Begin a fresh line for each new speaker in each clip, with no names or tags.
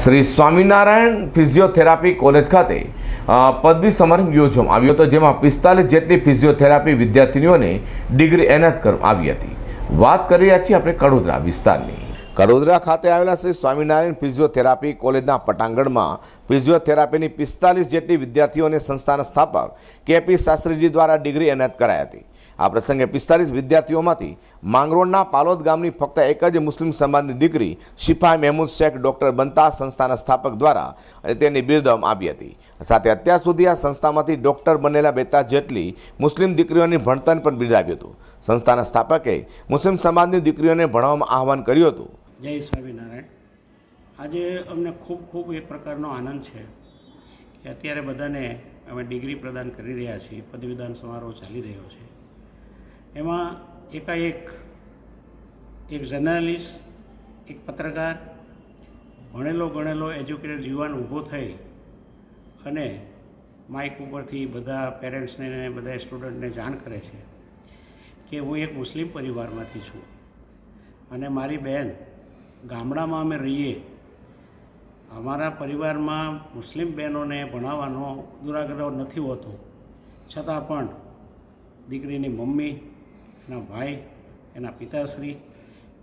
Shri Swaminarayan physiotherapy college ખાતે પદવી સમારંભ યોજવામાં આવ્યો હતો, જેમાં પિસ્તાલીસ જેટલી ફિઝિયોથેરાપી વિદ્યાર્થીનીઓને ડિગ્રી એનાયત કરવામાં આવી હતી. વાત કરી રહ્યા છીએ આપણે કડોદરા વિસ્તારની. કડોદરા ખાતે આવેલા શ્રી સ્વામિનારાયણ ફિઝિયોથેરાપી કોલેજના પટાંગણમાં ફિઝિયોથેરાપીની પિસ્તાલીસ જેટલી વિદ્યાર્થીઓને સંસ્થાના સ્થાપક કેપી શાસ્ત્રીજી દ્વારા ડિગ્રી એનાયત કરાઈ હતી. આ પ્રસંગે પિસ્તાલીસ વિદ્યાર્થીઓમાંથી માંગરોળના પાલોદ ગામની ફક્ત એક જ મુસ્લિમ સમાજની દીકરી શિફા મહેમૂદ શેખ ડૉક્ટર બનતા સંસ્થાના સ્થાપક દ્વારા અને તેની બિરદમ આપી હતી. સાથે અત્યાર સુધી આ સંસ્થામાંથી ડૉક્ટર બનેલા બેતા જેટલી મુસ્લિમ દીકરીઓની ભણતર પણ બિરદાવ્યું હતું. સંસ્થાના સ્થાપકે મુસ્લિમ સમાજની દીકરીઓને ભણવામાં આહવાન કર્યું હતું.
જય સ્વામિનારાયણ. આજે અમને ખૂબ ખૂબ એક પ્રકારનો આનંદ છે અત્યારે બધાને અમે ડિગ્રી પ્રદાન કરી રહ્યા છીએ. પદવીદાન સમારોહ ચાલી રહ્યો છે. એમાં એકાએક એક જર્નાલિસ્ટ, એક પત્રકાર, ભણેલો ગણેલો એજ્યુકેટેડ યુવાન ઊભો થઈ અને માઇક ઉપરથી બધા પેરેન્ટ્સને બધા સ્ટુડન્ટને જાણ કરે છે કે હું એક મુસ્લિમ પરિવારમાંથી છું અને મારી બહેન ગામડામાં અમે રહીએ. અમારા પરિવારમાં મુસ્લિમ બહેનોને ભણાવવાનો દુરાગ્રહ નથી હોતો. છતાં પણ દીકરીની મમ્મી એના ભાઈ, એના પિતાશ્રી,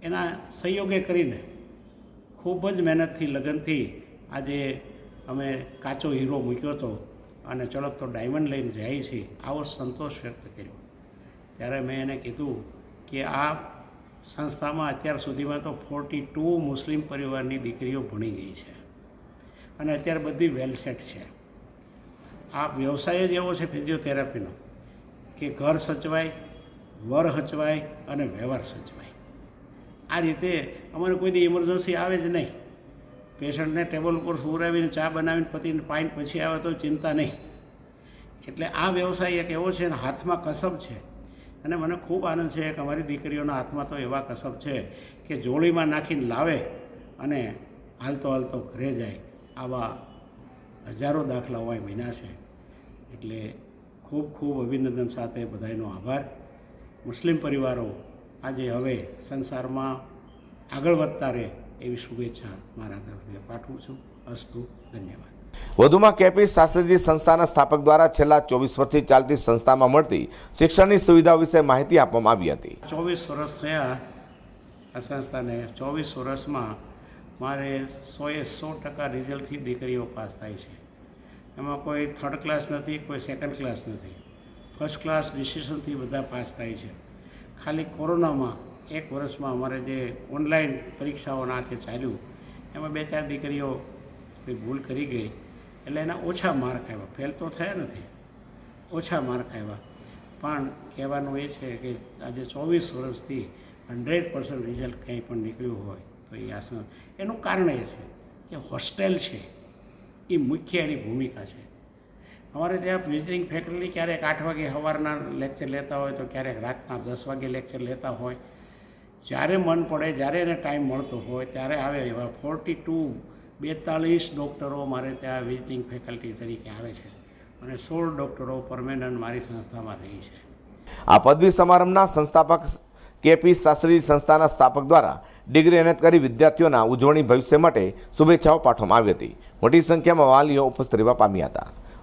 એના સહયોગે કરીને ખૂબ જ મહેનતથી, લગનથી આજે અમે કાચો હીરો મૂક્યો હતો અને ચળકતો ડાયમંડ લઈને જાય છે. આવો સંતોષ વ્યક્ત કર્યો. ત્યારે મેં એને કીધું કે આ સંસ્થામાં અત્યાર સુધીમાં તો ફોર્ટી ટુ મુસ્લિમ પરિવારની દીકરીઓ ભણી ગઈ છે અને અત્યારે બધી વેલસેટ છે. આ વ્યવસાય જ એવો છે ફિઝિયોથેરાપીનો કે ઘર સચવાય વર સચવાય અને વ્યવહાર સચવાય. આ રીતે અમારે કોઈ દી ઇમરજન્સી આવે જ નહીં. પેશન્ટને ટેબલ ઉપર સુરાવીને ચા બનાવીને પતિને પાઇન પછી આવે તો ચિંતા નહીં. એટલે આ વ્યવસાય એક એવો છે અને હાથમાં કસબ છે. અને મને ખૂબ આનંદ છે કે અમારી દીકરીઓના હાથમાં તો એવા કસબ છે કે જોડીમાં નાખીને લાવે અને હાલતો હાલતો ઘરે જાય. આવા હજારો દાખલાઓ મહિના છે. એટલે ખૂબ ખૂબ અભિનંદન સાથે બધાનો આભાર. મુસ્લિમ પરિવારો આજે હવે સંસારમાં આગળ વધતા રહે એવી શુભેચ્છા મારા તરફથી પાઠવું છું. અસ્તુ ધન્યવાદ.
વધુમાં કેપી શાસ્ત્રીજી સંસ્થાના સ્થાપક દ્વારા છેલ્લા ચોવીસ વર્ષથી ચાલતી સંસ્થામાં મળતી શિક્ષણની સુવિધા વિશે માહિતી આપવામાં આવી હતી.
ચોવીસ વર્ષ થયા આ સંસ્થાને. ચોવીસ વર્ષમાં મારે સોએ સો ટકા રિઝલ્ટથી દીકરીઓ પાસ થાય છે. એમાં કોઈ થર્ડ ક્લાસ નથી કોઈ સેકન્ડ ક્લાસ નથી. ફર્સ્ટ ક્લાસ ડિસિશનથી બધા પાસ થાય છે. ખાલી કોરોનામાં એક વર્ષમાં અમારે જે ઓનલાઈન પરીક્ષાઓના હાથે ચાલ્યું, એમાં બે ચાર દીકરીઓ ભૂલ કરી ગઈ, એટલે એના ઓછા માર્ક આવ્યા. ફેલ તો થયા નથી, ઓછા માર્ક આવ્યા. પણ કહેવાનું એ છે કે આજે ચોવીસ વર્ષથી હંડ્રેડ પર્સન્ટ રિઝલ્ટ કંઈ પણ નીકળ્યું હોય તો એ આસન એનું કારણ એ છે કે હોસ્ટેલ છે, એ મુખ્ય એની ભૂમિકા છે. અમારે ત્યાં વિઝિટિંગ ફેકલ્ટી ક્યારેક આઠ વાગે સવારના લેક્ચર લેતા હોય તો ક્યારેક રાતના દસ વાગે લેક્ચર લેતા હોય. જ્યારે મન પડે, જ્યારે એને ટાઈમ મળતો હોય, ત્યારે આવે એવા ફોર્ટી ટુ બેતાલીસ ડૉક્ટરો મારે ત્યાં વિઝિટિંગ ફેકલ્ટી તરીકે આવે છે. અને સોળ ડૉક્ટરો પરમેનન્ટ મારી સંસ્થામાં રહી છે.
આ પદવી સમારંભના સંસ્થાપક કેપી શાસ્ત્રી સંસ્થાના સ્થાપક દ્વારા ડિગ્રી એનાયત કરી વિદ્યાર્થીઓના ઉજવણી ભવિષ્ય માટે શુભેચ્છાઓ પાઠવવામાં આવી હતી. મોટી સંખ્યામાં વાલીઓ ઉપસ્થિત રહેવા પામ્યા હતા.